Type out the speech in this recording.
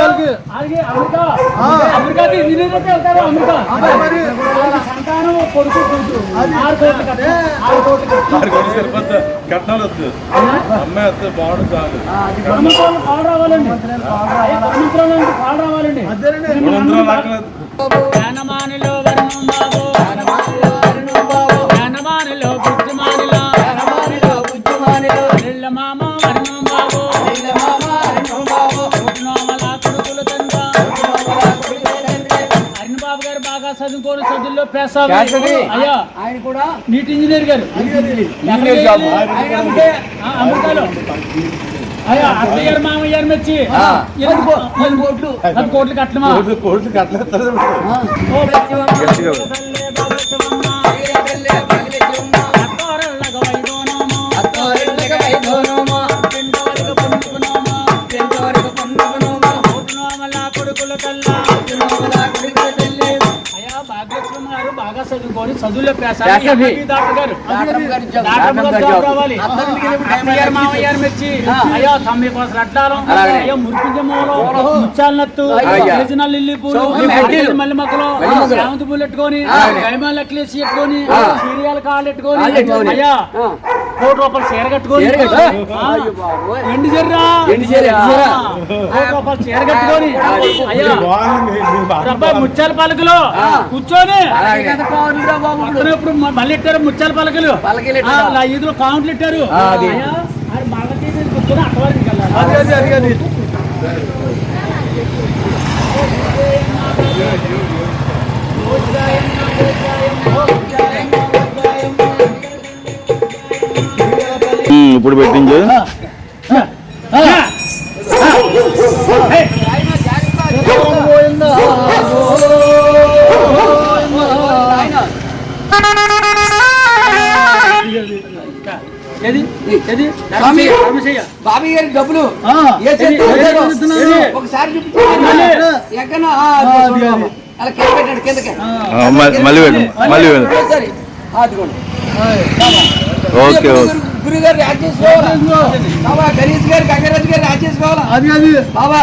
దేశాలకి కట్నాలు వద్దు. పాడు రావాలండి. గారు బాగా చదువుకోని చదువుల్లో పేసావి. అయ్యా ఆయన కూడా నీట్ ఇంజనీర్ గారు అమెరికాలో అయ్యా అత్తయ్య గారు మామయ్య గారు మెచ్చి పది కోట్లు పది కోట్లు కట్టమా కోట్లు కట్టలేదు కొడుకుల బాగా చదువుకొని చదువులో అయ్యో తమ్మి కోసం అడ్డాలం. అయ్యో లిల్లీ పూలు. మల్లి మొక్కలు పూలు పెట్టుకొని అలాగే. గైమాల నెక్లెస్ పెట్టుకొని. సీరియల్ కాళ్ళు పెట్టుకొని. అయ్యా. కోటి రూపాయలు చీర కట్టుకొని. ఎండు చీర్రా? ఎండు. కోటి రూపాయలు చీర కట్టుకొని. అబ్బాయి ముత్యాల పలకలు. కూర్చొని. ఇప్పుడు. మళ్ళీ ఇట్టారు ముత్యాల పలకలు. ఐదులో కౌంట్లు ఇట్టారు. ఇప్పుడు. ధర్మశయ్య. బాబీ గారి డబ్బులు? ఒకసారి మళ్ళీ. మళ్ళీ ఓకే ఓకే. గురు- చేసుకోవాలా? బాబా గణేష్ గారు గంగరాజు గారు యాడ్ చేసుకోవాలా? అది అది. బాబా